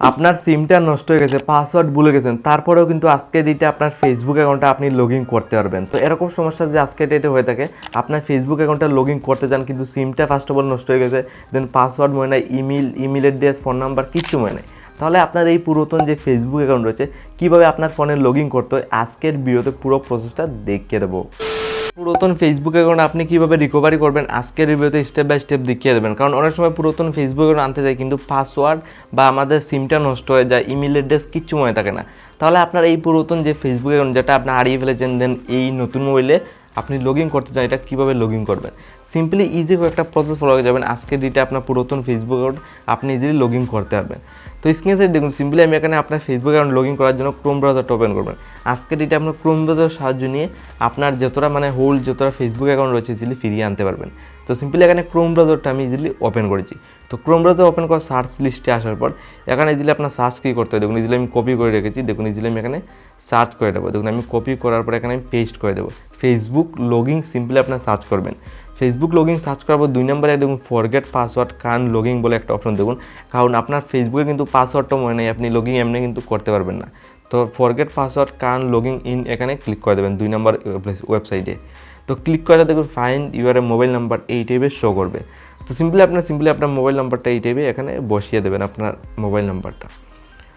আপনার সিমটা নষ্ট হয়ে গেছে পাসওয়ার্ড ভুলে গেছেন, তারপরেও কিন্তু আজকের ডেটে আপনার ফেসবুক অ্যাকাউন্টটা আপনি লগ ইন করতে পারবেন। তো এরকম সমস্যা যে আজকের ডেটে হয়ে থাকে, আপনার ফেসবুক অ্যাকাউন্টটা লগ ইন করতে যান কিন্তু সিমটা ফার্স্ট অফ অল নষ্ট হয়ে গেছে দেন পাসওয়ার্ড মনে নাই email email address phone number কিচ্ছু মনে নেই। তাহলে আপনার এই পুরাতন যে ফেসবুক অ্যাকাউন্ট রয়েছে, কীভাবে আপনার ফোনে লগ ইন করতে হয়, আজকের ভিডিওতে পুরো প্রসেসটা দেখিয়ে দেবো। পুরাতন ফেসবুক অ্যাকাউন্ট আপনি কীভাবে রিকভারি করবেন, আজকের রিভিউতে স্টেপ বাই স্টেপ দেখিয়ে দেবেন। কারণ অনেক সময় পুরাতন ফেসবুক অ্যাকাউন্ট আনতে যায় কিন্তু পাসওয়ার্ড বা আমাদের সিমটা নষ্ট হয়ে যায় ইমেল অ্যাড্রেস কিচ্ছু মনে থাকে না। তাহলে আপনার এই পুরাতন যে ফেসবুক অ্যাকাউন্ট যেটা আপনি হারিয়ে ফেলেছেন দেন এই নতুন মোবাইলে আপনি লগ ইন করতে চান, এটা কীভাবে লগ ইন করবেন সিম্পলি ইজি একটা প্রসেস ফলো হয়ে যাবেন। আজকের ডেটে আপনার পুরাতন ফেসবুক অ্যাকাউন্ট আপনি ইজিলি লগ ইন করতে পারবেন। তো স্ক্রিন সাইড দেখুন সিম্পলি আমি এখানে আপনার ফেসবুক অ্যাকাউন্ট লগ ইন করার জন্য ক্রোম ব্রাউজারটা ওপেন করবেন। আজকে ডেটে আপনার ক্রোম ব্রাউজার সাহায্য নিয়ে আপনার যতটা মানে হোল যতটা ফেসবুক অ্যাকাউন্ট রয়েছে ইজিলি ফিরিয়ে আনতে পারবেন। তো সিম্পলি এখানে ক্রোম ব্রাউজারটা আমি ইজিলি ওপেন করেছি। তো ক্রোম ব্রাউজার ওপেন করা সার্চ লিস্টে আসার পর, এখানে ইজিলি আপনার সার্চ কী করতে হয়। দেখুন ইজিলি আমি কপি করে রেখেছি। দেখুন ইজিলি আমি এখানে সার্চ করে দেবো। দেখুন, আমি কপি করার পর এখানে আমি পেস্ট করে দেবো। ফেসবুক লগিং সিম্পলি আপনার সার্চ করবেন। ফেসবুক লগিং সার্চ করার পর দুই নম্বরে দেখুন ফরগেট পাসওয়ার্ড কান লগিং বলে একটা অপশন দেখুন। কারণ আপনার ফেসবুকে কিন্তু পাসওয়ার্ডটা মনে নেই। আপনি লগিং এমনি কিন্তু করতে পারবেন না। তো forget password can logging in এখানে ক্লিক করে দেবেন দুই নম্বর ওয়েবসাইটে তো ক্লিক করে দেখুন ফাইন ইউর মোবাইল নাম্বার এই টাইপের শো করবে। তো সিম্পলি আপনার সিম্পলি আপনার মোবাইল নাম্বারটা এই টাইপে এখানে বসিয়ে দেবেন আপনার মোবাইল নাম্বারটা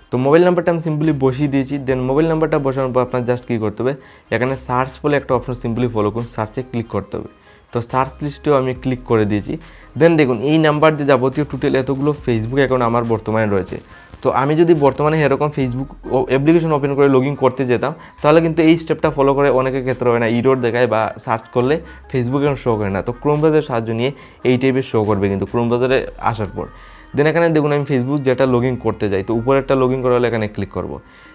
তো মোবাইল নাম্বারটা আমি সিম্পলি বসিয়ে দিয়েছি দেন মোবাইল নাম্বারটা বসানোর পর আপনার জাস্ট কী করতে হবে, এখানে সার্চ বলে একটা অপশন সিম্পলি ফলো করুন সার্চে ক্লিক করতে হবে। তো সার্চ লিস্টেও আমি ক্লিক করে দিয়েছি। দেন দেখুন, এই নাম্বার যে যাবতীয় টোটাল এতগুলো ফেসবুক অ্যাকাউন্ট আমার বর্তমানে রয়েছে। তো আমি যদি বর্তমানে এরকম ফেসবুক অ্যাপ্লিকেশন ওপেন করে লগ ইন করতে যেতাম, তাহলে কিন্তু এই স্টেপটা ফলো করে অনেকের ক্ষেত্রে হয় না ইরোড দেখায় বা সার্চ করলে ফেসবুকে শো করে না। তো ক্রোম ব্রাউজারের সাহায্য নিয়ে এই টাইপের শো করবে কিন্তু ক্রোম আসার পর। দেন এখানে দেখুন আমি ফেসবুক যেটা লগ ইন করতে যাই, তো উপরে একটা লগ ইন করা হলে এখানে ক্লিক করব।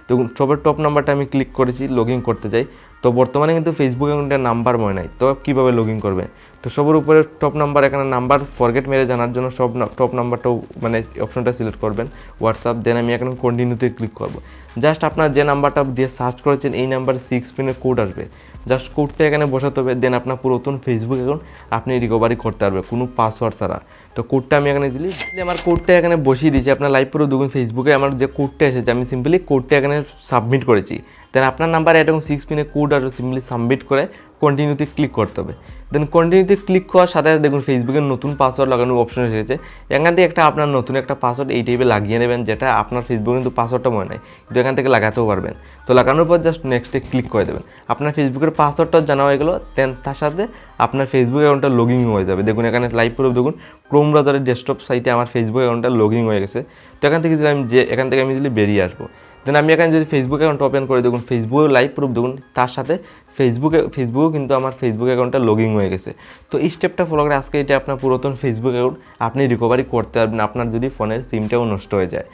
দেখুন, সবার টপ নাম্বারটা আমি ক্লিক করেছি লগ ইন করতে যাই তো বর্তমানে কিন্তু ফেসবুক অ্যাকাউন্টের নাম্বার মনে নাই। তো কীভাবে লগ ইন করবে? তো সবার উপরে টপ নাম্বার এখানে নাম্বার ফরগেট মেরে জানার জন্য সব টপ নাম্বারটাও মানে অপশনটা সিলেক্ট করবেন। হোয়াটসঅ্যাপ দেন আমি এখানে কন্টিনিউতে ক্লিক করব। জাস্ট আপনার যে নাম্বারটা দিয়ে সার্চ করেছেন, এই নাম্বার সিক্স পিনের কোড আসবে। জাস্ট কোডটা এখানে বসাতে হবে দেন আপনার পুরাতন ফেসবুক অ্যাকাউন্ট আপনি রিকভারি করতে পারবে কোনো পাসওয়ার্ড ছাড়া। তো কোডটা আমি এখানে দিলি আমার কোডটা এখানে বসিয়ে দিয়েছি। আপনার লাইভ পুরো দেখুন ফেসবুকে আমার যে কোডটা এসেছে, আমি সিম্পলি কোডটা এখানে সাবমিট করেছি। দেন আপনার নাম্বার এরকম সিক্স পিনে কোড আর সিম্পলি সাবমিট করে কন্টিনিউতে ক্লিক করতে হবে। দেন কন্টিনিউতে ক্লিক করার সাথে সাথে দেখুন ফেসবুকের নতুন পাসওয়ার্ড লাগানোর অপশন এসেছে এখান থেকে একটা আপনার নতুন একটা পাসওয়ার্ড এই টাইপে লাগিয়ে নেবেন, যেটা আপনার ফেসবুকে কিন্তু পাসওয়ার্ডটা মনে নেই। কিন্তু এখান থেকে লাগাতেও পারবেন। তো লাগানোর পর জাস্ট নেক্সটে ক্লিক করে দেবেন। আপনার ফেসবুকের পাসওয়ার্ডটা জানা হয়ে গেলো দেন তার সাথে আপনার ফেসবুক অ্যাকাউন্টটা লগ ইন হয়ে যাবে। দেখুন এখানে লাইভ প্রুফ দেখুন ক্রোম ব্রাউজারের ডেস্কটপ সাইটে আমার ফেসবুক অ্যাকাউন্টটা লগ হয়ে গেছে। তো এখান থেকে যদি আমি যে, এখান থেকে আমি যদি বেরিয়ে আসব দেন আমি এখানে যদি ফেসবুক অ্যাকাউন্ট ওপেন করে, দেখুন ফেসবুকে লাইভ প্রুফ দেখুন তার সাথে ফেসবুকে ফেসবুকও কিন্তু আমার ফেসবুক অ্যাকাউন্টটা লগিং হয়ে গেছে। তো এই স্টেপটা ফলো করে আজকে এটা আপনার পুরাতন ফেসবুক অ্যাকাউন্ট আপনি রিকভারি করতে পারবেন, আপনার যদি ফোনের সিমটাও নষ্ট হয়ে যায়।